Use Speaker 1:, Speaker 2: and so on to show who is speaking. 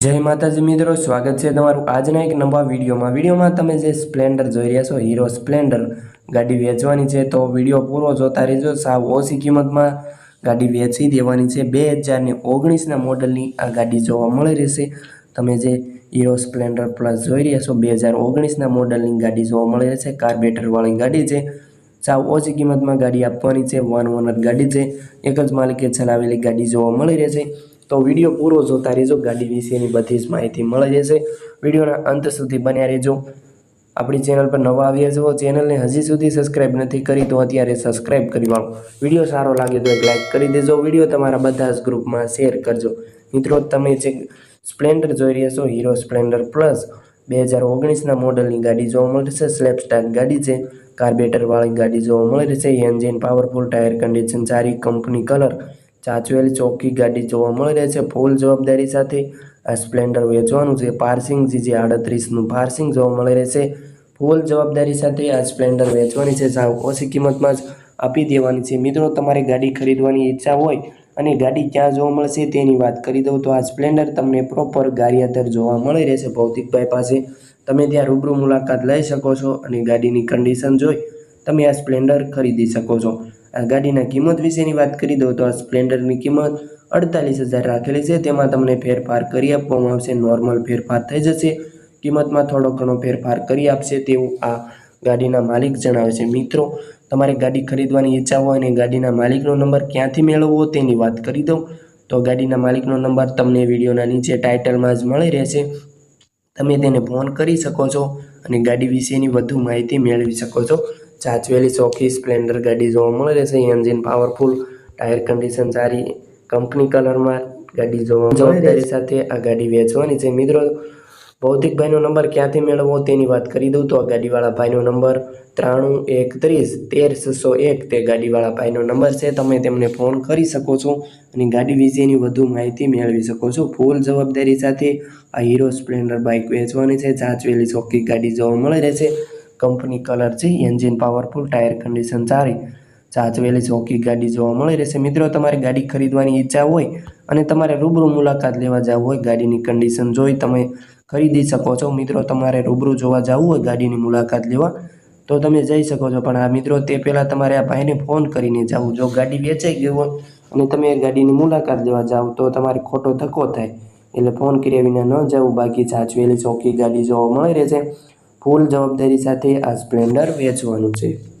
Speaker 1: જય માતાજી મિત્રો, સ્વાગત છે તમારું આજના એક નવા વિડીયોમાં. વિડીયોમાં તમે જે સ્પ્લેન્ડર જોઈ રહ્યા છો, હીરો સ્પ્લેન્ડર, ગાડી વેચવાની છે, તો વીડિયો પૂરો જોતા રહેજો. સાવ ઓછી કિંમતમાં ગાડી વેચી દેવાની છે. બે હજારની ઓગણીસના મોડલની આ ગાડી જોવા મળી રહેશે. તમે જે હીરો સ્પ્લેન્ડર પ્લસ જોઈ રહ્યા છો, બે હજાર ઓગણીસના મોડલની ગાડી જોવા મળી રહેશે. કાર્બેટરવાળી ગાડી છે. સાવ ઓછી કિંમતમાં ગાડી આપવાની છે. વન ઓનર ગાડી છે. એક જ માલિકે ચલાવેલી ગાડી જોવા મળી રહેશે. તો વીડિયો પૂરો જોતા રહેજો. ગાડી વિશેની બધી જ માહિતી મળી જશે. વિડીયોના અંત સુધી બન્યા રહેજો. આપણી ચેનલ પર નવા આવ્યા છો, ચેનલને હજી સુધી સબસ્ક્રાઈબ નથી કરી તો અત્યારે સબસ્ક્રાઇબ કરી વાળો. વીડિયો સારો લાગે તો એક લાઇક કરી દેજો. વીડિયો તમારા બધા જ ગ્રુપમાં શેર કરજો. મિત્રો, તમે જે સ્પ્લેન્ડર જોઈ રહ્યા છો, હીરો સ્પ્લેન્ડર પ્લસ બે હજાર ઓગણીસના મોડલની ગાડી જોવા મળશે. સ્લેપ સ્ટાર ગાડી છે. કાર્બેટરવાળી ગાડી જોવા મળી રહેશે. એન્જિન, પાવરફુલ ટાયર કન્ડિશન, સારી કંપની કલર ચાચવેલ ચોખ્ખી ગાડી જોવા મળી રહે છે. ફૂલ જવાબદારી સાથે આ સ્પ્લેન્ડર વેચવાનું છે. પાર્સિંગ જે આડત્રીસનું પાર્સિંગ જોવા મળી રહેશે ફૂલ જવાબદારી સાથે આ સ્પ્લેન્ડર વેચવાની છે. સાવ ઓછી કિંમતમાં જ આપી દેવાની છે. મિત્રો, તમારે ગાડી ખરીદવાની ઈચ્છા હોય અને ગાડી ક્યાં જોવા મળશે તેની વાત કરી દઉં તો આ સ્પ્લેન્ડર તમને પ્રોપર ગારિયાધર જોવા મળી રહેશે ભૌતિકભાઈ પાસે. તમે ત્યાં રૂબરૂ મુલાકાત લઈ શકો છો અને ગાડીની કન્ડિશન જોઈ તમે આ સ્પ્લેન્ડર ખરીદી શકો છો. આ ગાડીના કિંમત વિશેની વાત કરી દઉં તો આ સ્પ્લેન્ડરની કિંમત અડતાલીસ હજાર રાખેલી છે. તેમાં તમને ફેરફાર કરી આપવામાં આવશે. નોર્મલ ફેરફાર થઈ જશે. કિંમતમાં થોડો ઘણો ફેરફાર કરી આપશે તેવું આ ગાડીના માલિક જણાવે છે. મિત્રો, તમારે ગાડી ખરીદવાની ઈચ્છા હોય અને ગાડીના માલિકનો નંબર ક્યાંથી મેળવવો તેની વાત કરી દઉં. તો ગાડીના માલિકનો નંબર તમને વિડીયોના નીચે ટાઇટલમાં જ મળી રહેશે. તમે તેને ફોન કરી શકો છો અને ગાડી વિશેની વધુ માહિતી મેળવી શકો છો. ચાચવેલી ચોખ્ખી સ્પ્લેન્ડર ગાડી જોવા મળી રહેશે એન્જિન પાવરફુલ, ટાયર કન્ડિશન સારી, કંપની કલરમાં ગાડી જોવા જવાબદારી સાથે આ ગાડી વેચવાની છે. મિત્રો, ભૌતિકભાઈનો નંબર ક્યાંથી મેળવવો તેની વાત કરી દઉં તો આ ગાડીવાળા ભાઈનો નંબર ત્રાણું એકત્રીસ તેર છસો એક, તે ગાડીવાળા ભાઈનો નંબર છે. તમે તેમને ફોન કરી શકો છો અને ગાડી વિશેની વધુ માહિતી મેળવી શકો છો. ફૂલ જવાબદારી સાથે આ હીરો સ્પ્લેન્ડર બાઇક વેચવાની છે. જાચવેલી ચોખ્ખી ગાડી જોવા મળી રહેશે કંપની કલર છે, એન્જિન પાવરફુલ ટાયર કન્ડિશન સારી. સાચવેલી ચોખ્ખી ગાડી જોવા મળી રહેશે. મિત્રો, તમારે ગાડી ખરીદવાની ઈચ્છા હોય અને તમારે રૂબરૂ મુલાકાત લેવા જવું હોય, ગાડીની કન્ડિશન જોઈ તમે ખરીદી શકો છો. મિત્રો, તમારે રૂબરૂ જોવા જવું હોય, ગાડીની મુલાકાત લેવા, તો તમે જઈ શકો છો. પણ આ મિત્રો, તે પહેલાં તમારે આ ભાઈને ફોન કરીને જવું. જો ગાડી વેચાઈ ગઈ હોય અને તમે ગાડીની મુલાકાત લેવા જાઓ તો તમારે ખોટો ધક્કો થાય. એટલે ફોન કર્યા વિના ન જવું. બાકી સાચવેલી ચોખ્ખી ગાડી જોવા મળી રહેશે. ફૂલ જવાબદારી સાથે આ સ્પ્લેન્ડર વેચવાનું છે.